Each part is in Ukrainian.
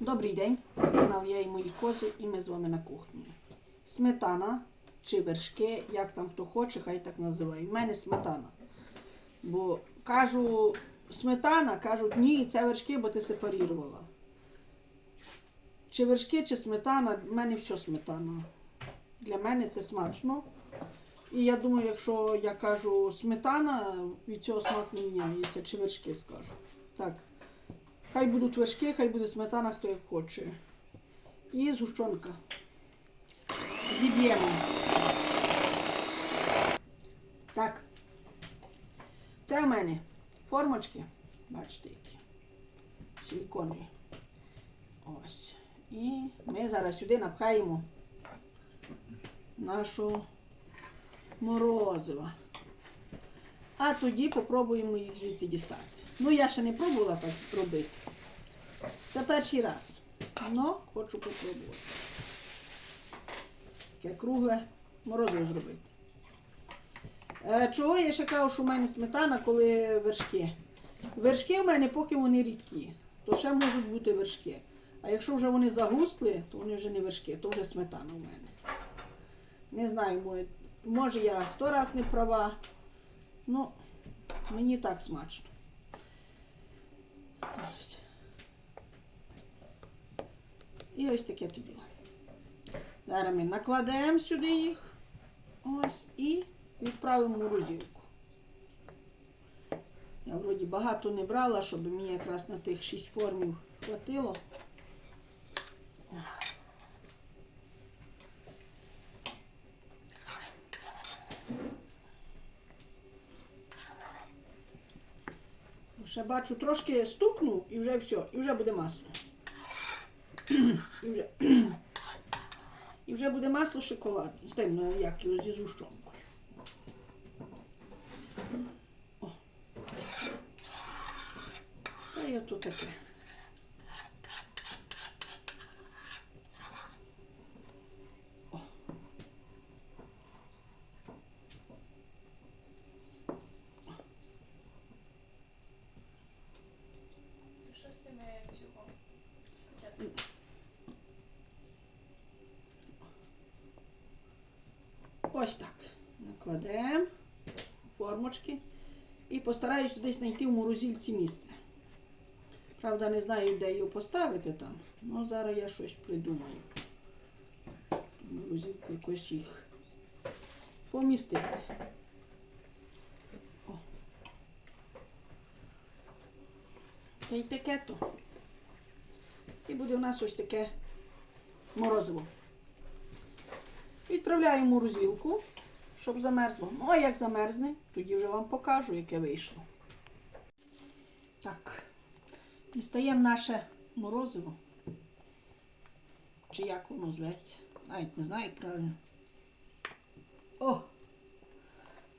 Добрий день, це канал Я і мої кози, і ми з вами на кухні. Сметана чи вершки, як там хто хоче, хай так називає. У мене сметана. Бо кажу сметана, кажуть, ні, це вершки, бо ти сепарірувала. Чи вершки, чи сметана, в мене все сметана. Для мене це смачно. І я думаю, якщо я кажу сметана, від цього смак не міняється, чи вершки скажу. Так. Хай будуть вершки, хай буде сметана, хто як хоче. І згущенка. Зіб'ємо. Так. Це в мене формочки. Бачите, які. Силіконові. Ось. І ми зараз сюди напхаємо нашу морозиво. А тоді попробуємо їх звідси дістати. Ну, я ще не пробувала так зробити. Це перший раз. Но хочу попробувати. Таке кругле морозиво зробити. Е, Чого я ще кажу, що в мене сметана, коли вершки? Вершки в мене, поки вони рідкі, то ще можуть бути вершки. А якщо вже вони загусли, то вони вже не вершки, то вже сметана в мене. Не знаю, може я сто раз не права. Ну, мені так смачно. Ось. І ось таке тобі. Зараз ми накладемо сюди їх. Ось і відправимо в морозилку. Я вроді багато не брала, щоб мені якраз на тих шість формів хватило. Ще бачу, трошки стукну і вже все, і вже буде масло. І вже, буде масло шоколад. З ну, як його зі згущенкою. Та я ото таке. О. Що з тими цього? Ось так. Накладемо формочки і постараюся десь знайти в морозильці місце. Правда, не знаю, де його поставити там. Ну, зараз я щось придумаю. В Морозилку якось їх помістити. О. Та й таке то. І буде у нас ось таке морозиво. Відправляємо в морозилку, щоб замерзло. Ну, а як замерзне, тоді вже вам покажу, яке вийшло. Так, дістаємо наше морозиво. Чи як воно зветься? Навіть не знаю, як правильно. О!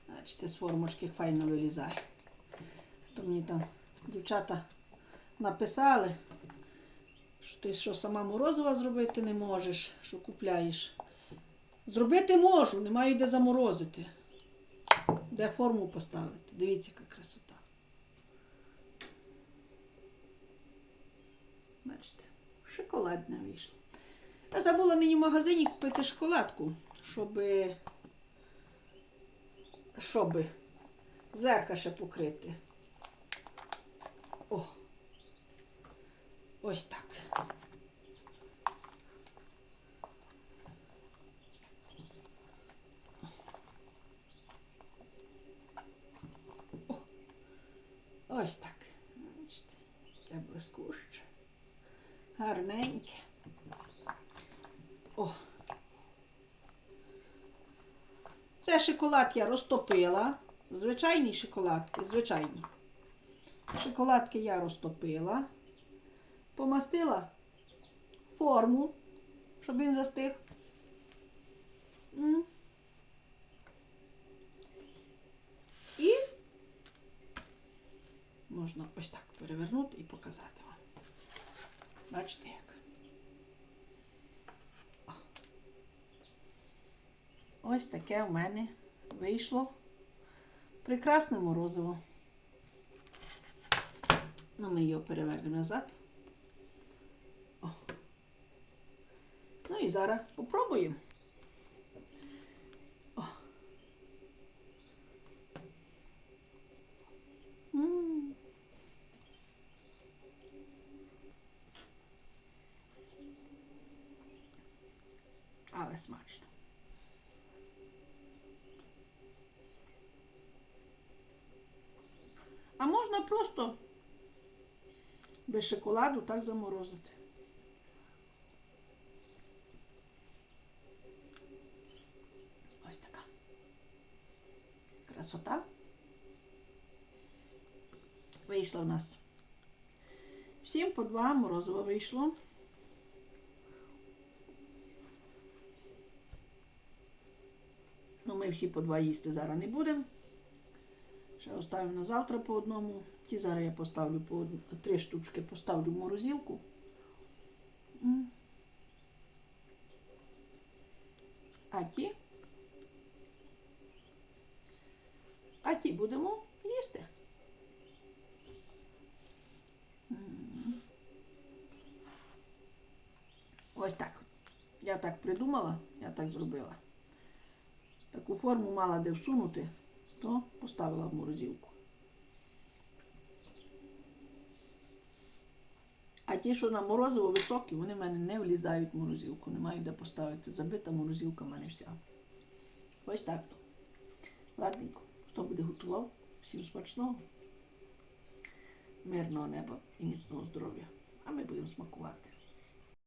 Бачите, з формочки файно вилізає. То мені там дівчата написали, що ти що сама морозива зробити не можеш, що купляєш. Зробити можу, не маю де заморозити. Де форму поставити. Дивіться, яка красота. Бачите, шоколадне вийшло. Я забула мені в магазині купити шоколадку, щоб, щоб зверху ще покрити. О! Ось так. Ось так. Бачите, яке блискуще. Гарненьке. О. Це шоколад я розтопила. Звичайні шоколадки, звичайні. Шоколадки я розтопила. Помастила форму, щоб він застиг. М. І можна ось так перевернути і показати вам. Бачите як? О. Ось таке в мене вийшло прекрасне морозиво. Ну, ми його перевернемо назад. О. Ну і зараз попробуємо. О. М. Але смачно. А можна просто без шоколаду так заморозити. Ось така. Красота. Вийшла в нас. Всім по два морозива вийшло. Ми всі по два їсти зараз не будемо. Ще оставимо на завтра по одному. Ті зараз я поставлю по од- три штучки, поставлю в морозилку. А ті. А ті будемо їсти. Ось так. Я так придумала, я так зробила. Таку форму мала де всунути, то поставила в морозилку. А ті, що на морозиво високі, вони в мене не влізають в морозилку. Не маю де поставити. Забита морозилка в мене вся. Ось так то. Ладненько. Хто буде готував? Всім смачного. Мирного неба і міцного здоров'я. А ми будемо смакувати.